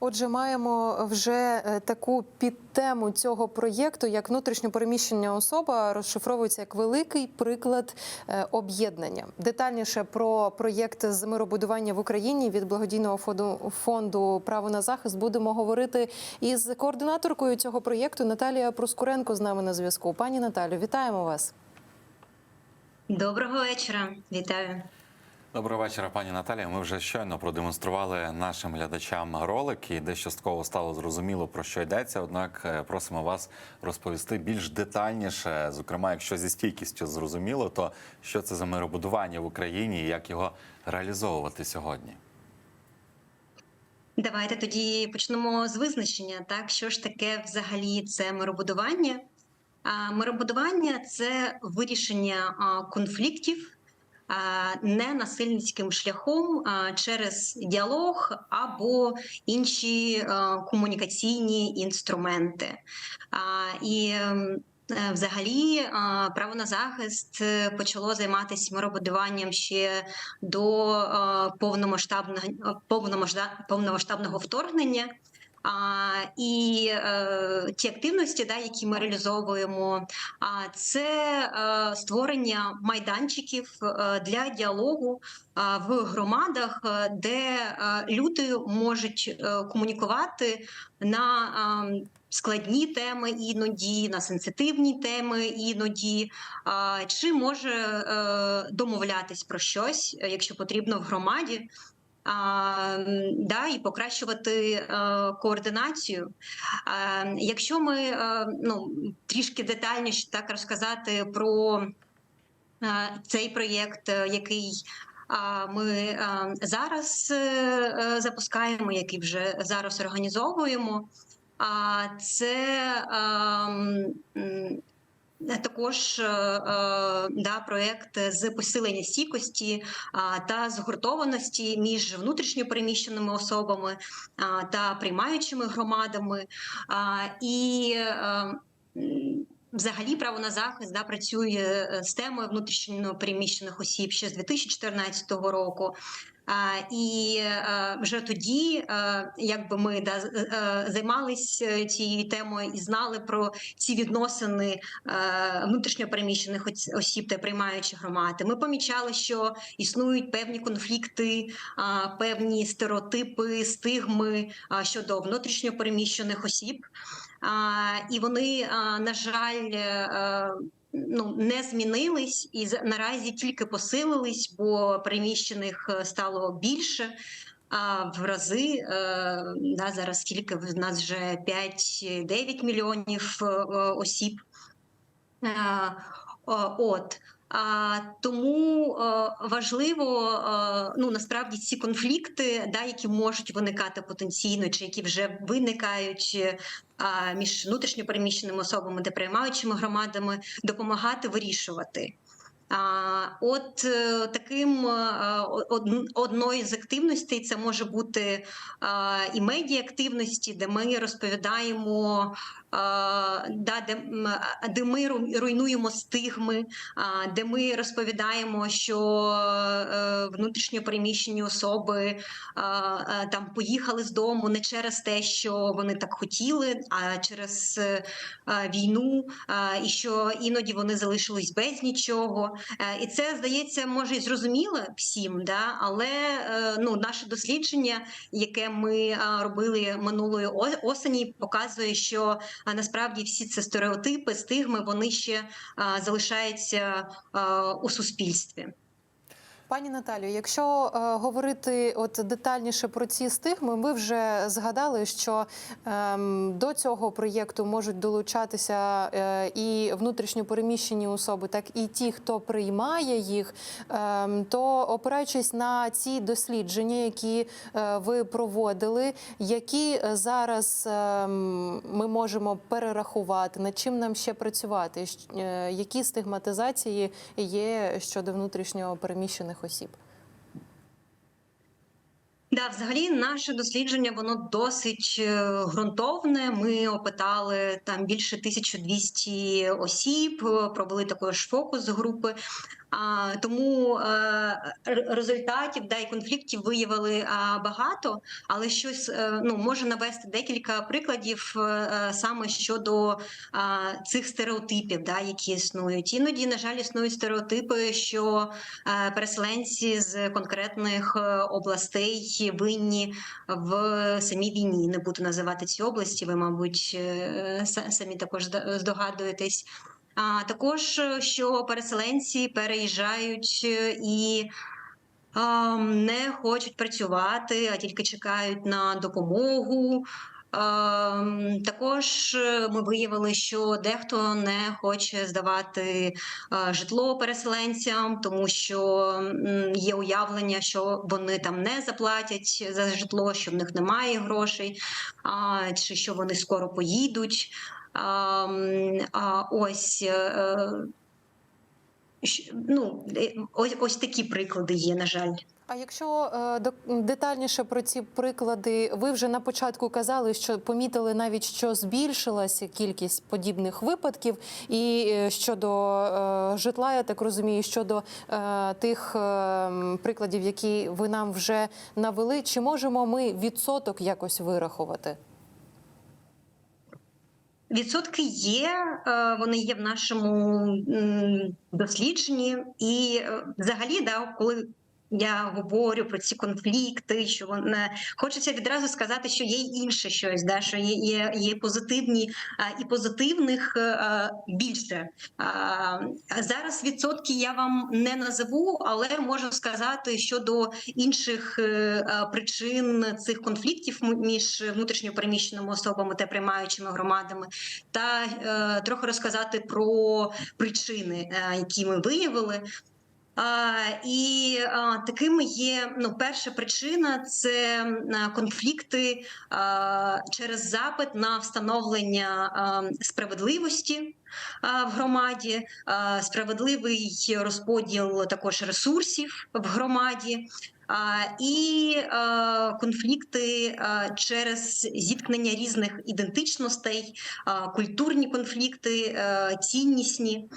Отже, маємо вже е, таку підтему цього проєкту, як внутрішньопереміщення особа розшифровується як великий приклад е, об'єднання. Детальніше про проєкт з миробудування в Україні від благодійного фонду фонду право на захист будемо говорити із координаторкою цього проєкту Наталія Проскуренко з нами на зв'язку. Пані Наталю, вітаємо вас. Доброго вечора, вітаю. Доброго вечора, пані Наталія. Ми вже щойно продемонстрували нашим глядачам ролик, і десь частково стало зрозуміло про що йдеться. Однак е, просимо вас розповісти більш детальніше. Зокрема, якщо зі стійкістю зрозуміло, то що це за миробудування в Україні і як його реалізовувати сьогодні. Давайте тоді почнемо з визначення. Так, що ж таке взагалі це миробудування? Миробудування це вирішення конфліктів ненасильницьким шляхом через діалог або інші комунікаційні інструменти. І Е, Взагалі, е, право на захист е, почало займатися миробудуванням ще до е, повномасштабного повномасштаб- повномасштабного вторгнення. А, і е, ті активності, да, які ми реалізовуємо, а це е, створення майданчиків е, для діалогу в громадах, е, де е, люди можуть комунікувати на складні теми іноді, на сенситивні теми іноді, чи може домовлятись про щось, якщо потрібно в громаді. Да, і покращувати е, координацію. Якщо ми е, ну, трішки детальніше так розказати про е, цей проєкт, який ми зараз запускаємо, який вже зараз організовуємо, це ем, також е, е, да, проект з посилення стійкості та згуртованості між внутрішньопереміщеними особами та приймаючими громадами. І е, Взагалі, право на захист да, працює е, з темою внутрішньопереміщених осіб ще з 2014 року. І е, вже тоді, е, якби ми да, е, займалися цією темою і знали про ці відносини внутрішньопереміщених осіб та приймаючих громади, ми помічали, що існують певні конфлікти, певні стереотипи, стигми щодо внутрішньопереміщених осіб. І вони, на жаль, ну не змінились і наразі тільки посилились, бо приміщених е, стало більше. А в рази е, да, зараз тільки в нас вже 5-9 мільйонів е, осіб. От а, тому е, важливо е, ну насправді ці конфлікти, да, які можуть виникати потенційно, чи які вже виникають е, між внутрішньопереміщеними особами та приймаючими громадами, допомагати вирішувати. От таким од- одною з активностей це може бути і медіа активності, де ми розповідаємо, да, де, де ми руйнуємо стигми, де ми розповідаємо, що е, внутрішньо переміщені особи там поїхали з дому не через те, що вони так хотіли, а через е, війну, і що іноді вони залишились без нічого. Е, І це здається, може і зрозуміло всім, да? але ну, наше дослідження, яке ми робили минулої осені, показує, що а, насправді всі ці стереотипи, стигми, вони ще залишаються у суспільстві. Пані Наталю, якщо е, говорити от детальніше про ці стигми, ви вже згадали, що ем, до цього проєкту можуть долучатися е, і внутрішньопереміщені особи, так і ті, хто приймає їх. Ем, то опираючись на ці дослідження, які е, ви проводили, які е, зараз ем, ми можемо перерахувати, над чим нам ще працювати, е, які стигматизації є щодо внутрішньо переміщених осіб? Да, взагалі, наше дослідження воно досить е, ґрунтовне. Ми опитали там більше 1200 осіб, е, провели також фокус групи. А, тому е, результатів да, і конфліктів виявили багато, але щось е, ну, можу навести декілька прикладів е, саме щодо цих стереотипів, да, які існують. Іноді, на жаль, існують стереотипи, що переселенці з конкретних областей винні в самій війні. Не буду називати ці області. Ви, мабуть, самі також здогадуєтесь. А також що переселенці переїжджають е, і не хочуть працювати, а тільки чекають на допомогу. Також е, ми виявили, що дехто не хоче здавати е, житло переселенцям, тому що є уявлення, що вони там не заплатять за житло, що в них немає грошей, а, чи що вони скоро поїдуть. Ось е, е, ну, е, ось, ось такі приклади є, на жаль. А якщо детальніше про ці приклади, ви вже на початку казали, що помітили навіть, що збільшилася кількість подібних випадків, і щодо житла, я так розумію, щодо тих прикладів, які ви нам вже навели, чи можемо ми відсоток якось вирахувати? Відсотки є, е, вони є в нашому дослідженні, і е, взагалі, да, коли я говорю про ці конфлікти, що вони хочеться відразу сказати, що є інше щось, да, що є, є, є позитивні а, і позитивних а, більше. А, а зараз відсотки я вам не назову, але можу сказати щодо інших е, а, причин цих конфліктів між внутрішньопереміщеними особами та приймаючими громадами, та е, трохи розказати про причини, е, які ми виявили. І такими є ну, перша причина це конфлікти через запит на встановлення справедливості в громаді, справедливий розподіл також ресурсів в громаді. І конфлікти через зіткнення різних ідентичностей, культурні конфлікти, а, ціннісні.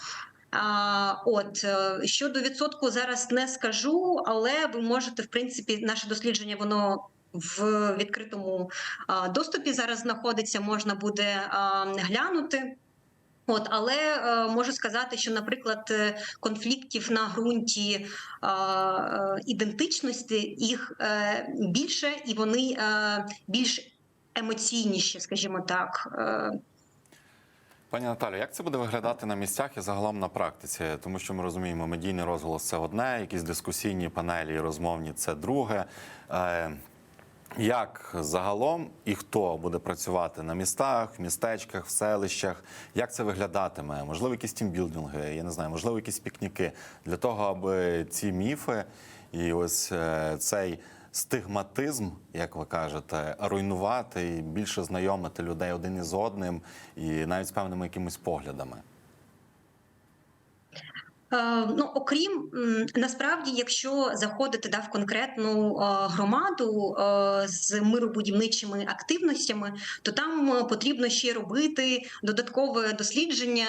От е, щодо відсотку зараз не скажу, але ви можете, в принципі, наше дослідження воно в відкритому доступі зараз знаходиться, можна буде глянути. От, але е, можу сказати, що, наприклад, е, конфліктів на ґрунті е, ідентичності їх е, більше, і вони е, більш емоційніші, скажімо так. Е, Пані Наталю, як це буде виглядати на місцях і загалом на практиці? Тому що ми розуміємо, медійний розголос це одне, якісь дискусійні панелі і розмовні це друге. Е, Як загалом і хто буде працювати на містах, містечках, в селищах? Як це виглядатиме? Можливо, якісь тімбілдинги, я не знаю, можливо, якісь пікніки для того, аби ці міфи і ось е, цей стигматизм, як ви кажете, руйнувати і більше знайомити людей один із одним, і навіть з певними якимись поглядами. Е, Ну, окрім насправді, якщо заходити да, в конкретну е, громаду е, з миробудівничими активностями, то там потрібно ще робити додаткове дослідження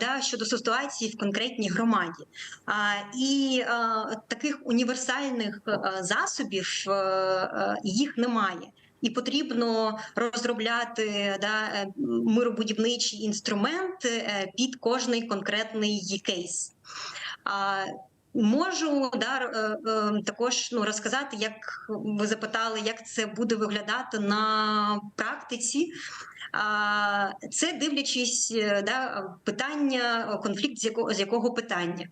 да, щодо ситуації в конкретній громаді. І таких універсальних засобів їх немає. І потрібно розробляти да, е, миробудівничий інструмент е, під кожний конкретний кейс. Можу да, е, також ну, розказати, як ви запитали, як це буде виглядати на практиці. Це дивлячись да, питання, конфлікт з якого, з якого питання.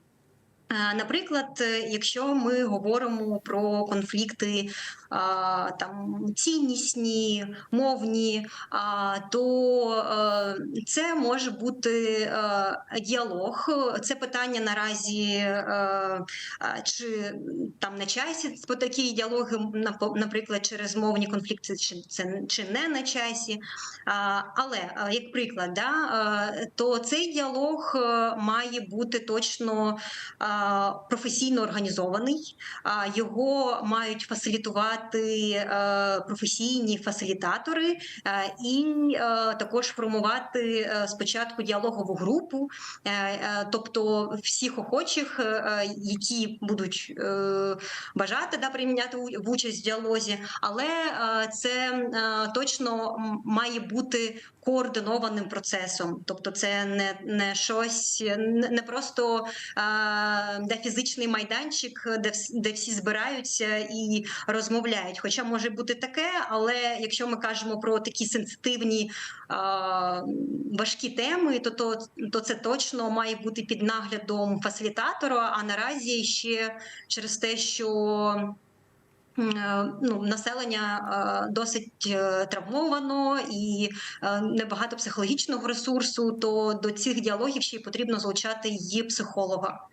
Наприклад, якщо ми говоримо про конфлікти там ціннісні, мовні, то е, це може бути е, діалог. Це питання наразі, е, чи там на часі по такі діалоги, наприклад, через мовні конфлікти, чи це чи не на часі. Але як приклад, да, то цей діалог має бути точно професійно організований. Його мають фасилітувати е, професійні фасилітатори е, і е, також формувати спочатку діалогову групу, тобто всіх охочих, які будуть бажати да, прийняти в участь в діалозі, але це точно має бути координованим процесом, тобто це не, не щось, не просто де фізичний майданчик, де, де всі збираються і розмовляють. Хоча може бути таке, але якщо ми кажемо про такі сенситивні важкі теми, то, то, то це точно має бути під наглядом фасилітатора. А наразі ще через те, що Е, ну, населення е, досить е, травмовано і небагато психологічного ресурсу, то до цих діалогів ще й потрібно залучати її психолога.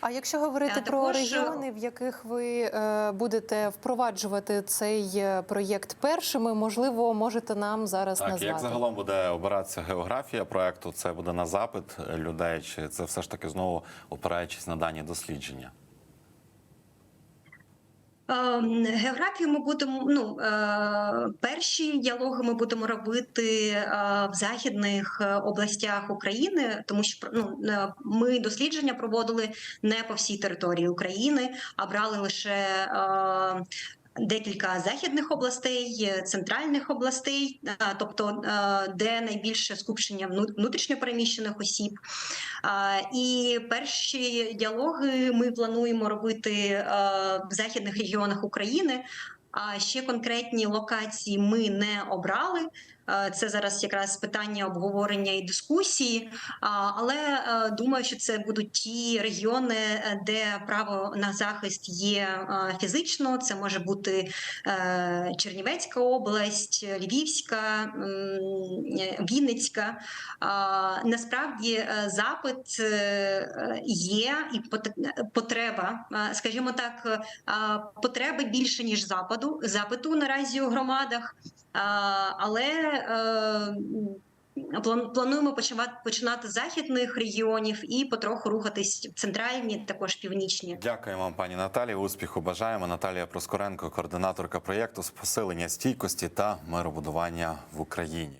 А якщо говорити а про також, е, регіони, в яких ви е, будете впроваджувати цей е, проєкт першими, можливо, можете нам зараз Так, назвати. як загалом буде обиратися географія проекту? Це буде на запит людей, чи це все ж таки знову опираючись на дані дослідження? Ем, Географію ми будемо ну е, перші діалоги ми будемо робити е, в західних е, областях України, тому що ну, ми дослідження проводили не по всій території України, а брали лише декілька західних областей, е, центральних областей, е, тобто е, де найбільше скупчення внутрішньопереміщених осіб. І перші діалоги ми плануємо робити е, в західних регіонах України. А ще конкретні локації ми не обрали. Е, Це зараз якраз питання обговорення і дискусії. Але е, думаю, що це будуть ті регіони, е, де право на захист є е, фізично. Це може бути е, Чернівецька область, Львівська, е, Вінницька. Насправді е, запит е, є і потреба, е, скажімо так, е, потреби більше ніж западу запиту наразі у громадах, але е, плануємо починати починати з західних регіонів і потроху рухатись в центральні, також північні. Дякуємо пані Наталі. Успіху бажаємо. Наталія Проскоренко, координаторка проєкту з посилення стійкості та миробудування в Україні.